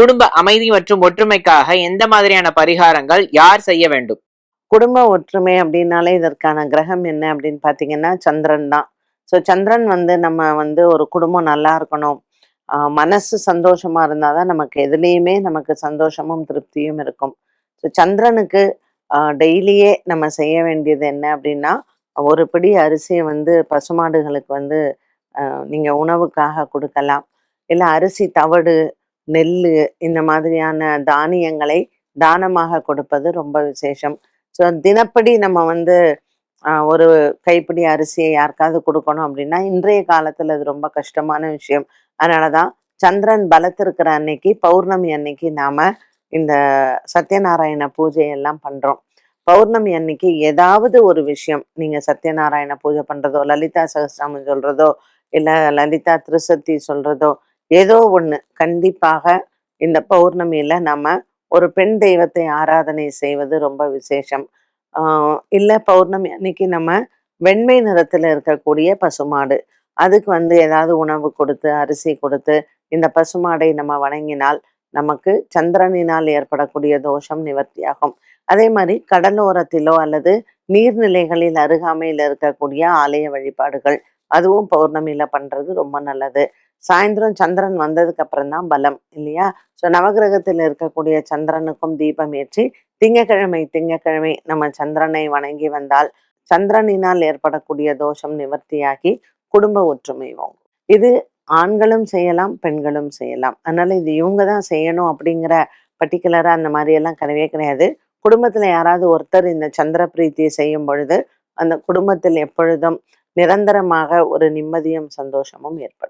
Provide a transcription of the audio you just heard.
குடும்ப அமைதி மற்றும் ஒற்றுமைக்காக எந்த மாதிரியான பரிகாரங்கள் யார் செய்ய வேண்டும்? குடும்ப ஒற்றுமை அப்படின்னாலே இதற்கான கிரகம் என்ன அப்படின்னு பார்த்தீங்கன்னா சந்திரன் தான். ஸோ சந்திரன் வந்து நம்ம வந்து ஒரு குடும்பம் நல்லா இருக்கணும். மனசு சந்தோஷமா இருந்தால் தான் நமக்கு எதுலேயுமே நமக்கு சந்தோஷமும் திருப்தியும் இருக்கும். ஸோ சந்திரனுக்கு டெய்லியே நம்ம செய்ய வேண்டியது என்ன அப்படின்னா ஒரு பிடி அரிசியை வந்து பசுமாடுகளுக்கு வந்து நீங்கள் உணவுக்காக கொடுக்கலாம். இல்லை அரிசி தவிடு நெல் இந்த மாதிரியான தானியங்களை தானமாக கொடுப்பது ரொம்ப விசேஷம். ஸோ தினப்படி நம்ம வந்து ஆஹ் ஒரு கைப்பிடி அரிசியை யாருக்காவது கொடுக்கணும் அப்படின்னா இன்றைய காலத்துல அது ரொம்ப கஷ்டமான விஷயம். அதனாலதான் சந்திரன் பலத்திருக்கிற அன்னைக்கு பௌர்ணமி அன்னைக்கு நாம இந்த சத்யநாராயண பூஜையெல்லாம் பண்ணுறோம் பண்றோம். பௌர்ணமி அன்னைக்கு ஏதாவது ஒரு விஷயம் நீங்க சத்யநாராயண பூஜை பண்றதோ லலிதா சகஸ்ராமம் சொல்றதோ இல்லை லலிதா திருசக்தி சொல்றதோ ஏதோ ஒன்று கண்டிப்பாக இந்த பௌர்ணமியில் நம்ம ஒரு பெண் தெய்வத்தை ஆராதனை செய்வது ரொம்ப விசேஷம். இல்லை பௌர்ணமி அன்னைக்கு நம்ம வெண்மை நிறத்தில் இருக்கக்கூடிய பசுமாடு. அதுக்கு வந்து ஏதாவது உணவு கொடுத்து அரிசி கொடுத்து இந்த பசுமாடை நம்ம வணங்கினால் நமக்கு சந்திரனினால் ஏற்படக்கூடிய தோஷம் நிவர்த்தியாகும். அதே மாதிரி கடலோரத்திலோ அல்லது நீர்நிலைகளில் அருகாமையில் இருக்கக்கூடிய ஆலய வழிபாடுகள் அதுவும் பௌர்ணமியில் பண்ணுறது ரொம்ப நல்லது. சாயந்தரம் சந்திரன் வந்ததுக்கு அப்புறம் தான் பலம் இல்லையா? ஸோ நவகிரகத்தில் இருக்கக்கூடிய சந்திரனுக்கும் தீபம் ஏற்றி திங்கக்கிழமை திங்கக்கிழமை நம்ம சந்திரனை வணங்கி வந்தால் சந்திரனினால் ஏற்படக்கூடிய தோஷம் நிவர்த்தியாகி குடும்ப ஒற்றுமை வாங்கும். இது ஆண்களும் செய்யலாம் பெண்களும் செய்யலாம். அதனால இது இவங்க தான் செய்யணும் அப்படிங்கிற பர்டிகுலராக அந்த மாதிரி எல்லாம் கிடையவே கிடையாது. குடும்பத்தில் யாராவது ஒருத்தர் இந்த சந்திர பிரீத்தியை செய்யும் பொழுது அந்த குடும்பத்தில் எப்பொழுதும் நிரந்தரமாக ஒரு நிம்மதியும் சந்தோஷமும் ஏற்படும்.